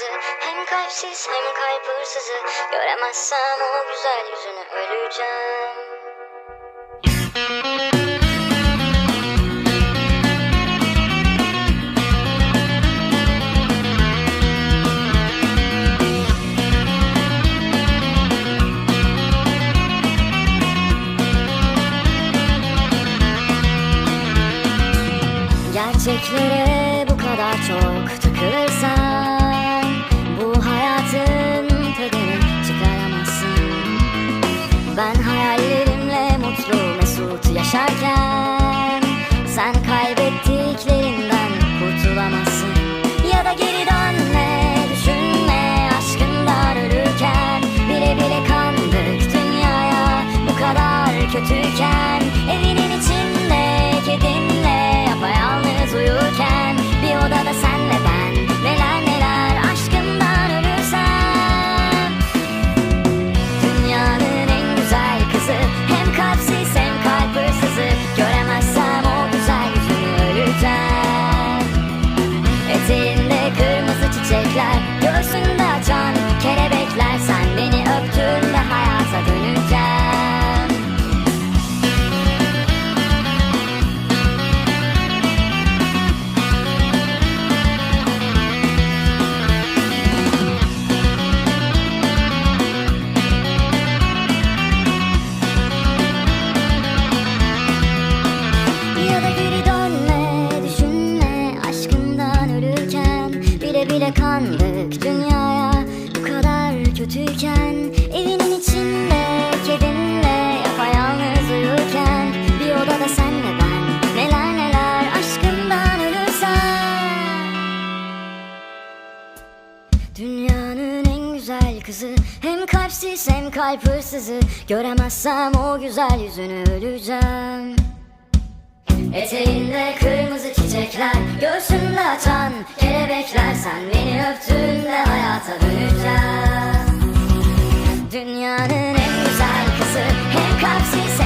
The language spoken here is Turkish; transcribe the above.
kızı Hem kalpsiz hem kalp hırsızı. Göremezsem o güzel yüzünü öleceğim. Gerçeklere bu kadar çok 傻样。Dünyaya bu kadar kötüyken Evinin içinde kedinle yapayalnız uyurken Bir odada senle ben neler neler aşkından ölürsem. Dünyanın en güzel kızı Hem kalpsiz hem kalp hırsızı Göremezsem o güzel yüzünü öleceğim. Eteğinde kırmızı çiçekler This is